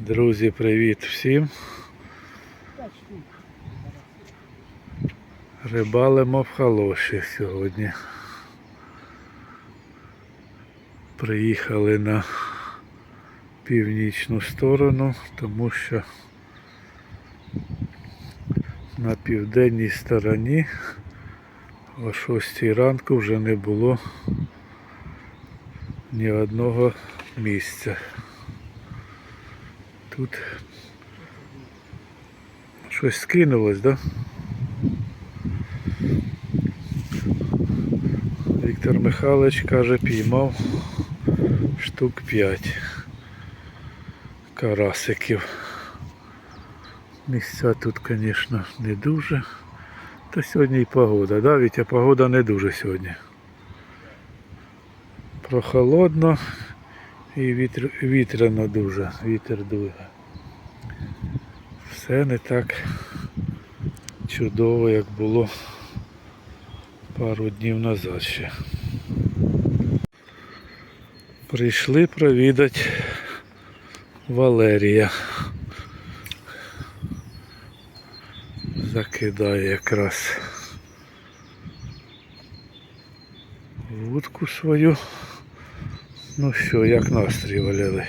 Друзі, привіт всім. Рибалимо в халоші сьогодні. Приїхали на північну сторону, тому що на південній стороні о 6 ранку вже не було ні одного місця. Тут щось скинулось, да? Віктор Михайлович каже, піймав штук 5 карасиків. Місця тут, звісно, не дуже. Та сьогодні і погода, да, Вітя, погода не дуже сьогодні. Прохолодно і вітр, вітряно дуже, вітер дує. Все не так чудово, як було пару днів назад ще. Прийшли провідати Валерія. Закидає якраз вудку свою. Ну що, як настрій Валерій?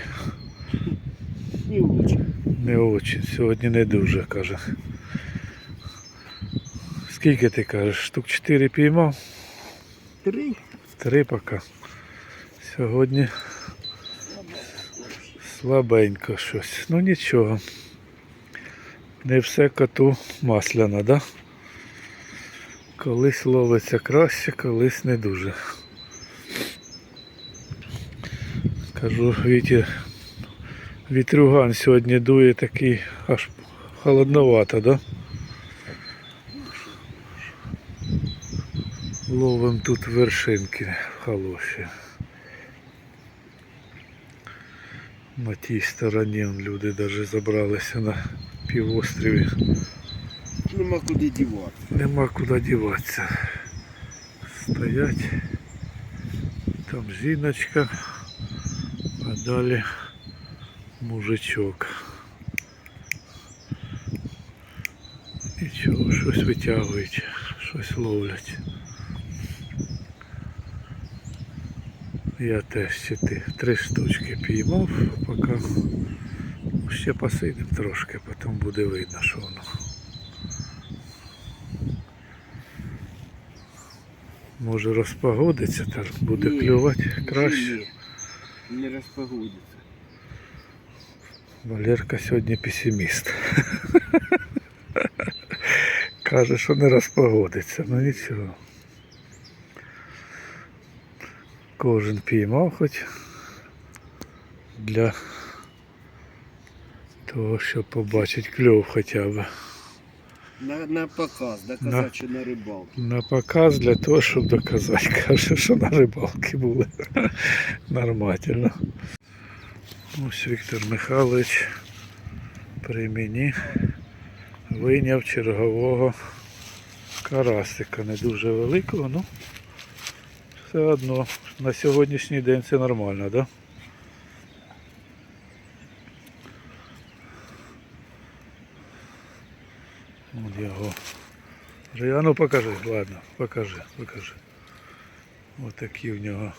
Не очень. Не очень. Сьогодні не дуже, каже. Скільки ти кажеш? Штук 4 піймав? Три. Три поки. Сьогодні слабенько щось. Ну нічого. Не все коту масляно, да? Колись ловиться краще, колись не дуже. Кажу, Віті, вітрюган сьогодні дує такий аж холодновато, да? Ловим тут вершинки хороші. На тій стороні люди навіть забралися на півострові. Нема куди дівати. Нема куди діватися. Стоять. Там жіночка, а далі мужичок. Нічого, щось витягують, щось ловлять. Я теж ще ти- три штучки піймав, поки ще посидим трошки, потім буде видно, що воно. Може розпогодиться, так буде клювати краще. Не розпогодиться. Валерка сьогодні песиміст. Каже, що не розпогодиться, ну нічого. Кожен піймав хоч для того, щоб побачити кльов хоча б. На, на показ, доказати, що на рибалку. На показ для того, щоб доказати. Каже, що на рибалки були. Нормально. Ось Віктор Михайлович при мені вийняв чергового карасика. Не дуже великого, ну все одно на сьогоднішній день це нормально, так? Да? От його. А ну покажи, ладно, покажи, покажи. Ось такі в нього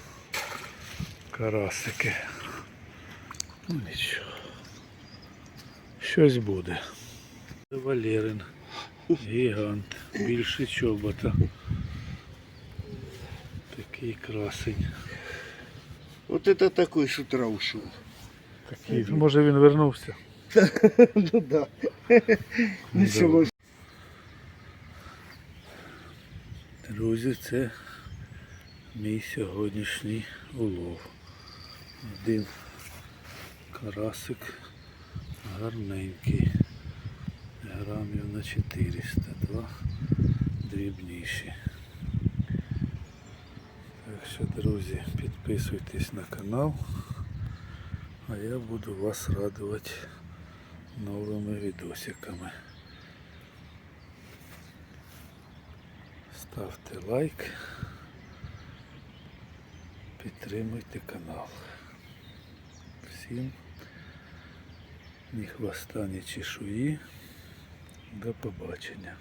карасики. Ну нічого. Щось буде. Це Валерин. Гігант. Більше чобота. Такий красень. От це такий з утра ушов. Такий. Може він вернувся. ну да. Да. Нічого. Друзі, це мій сьогоднішній улов. Один карасик гарненький. Грамів на 400, два дрібніші. Так що, друзі, підписуйтесь на канал, а я буду вас радувати новими відосиками. Ставте лайк, підтримуйте канал. Всім ні хвоста, ні чешуї. До побачення.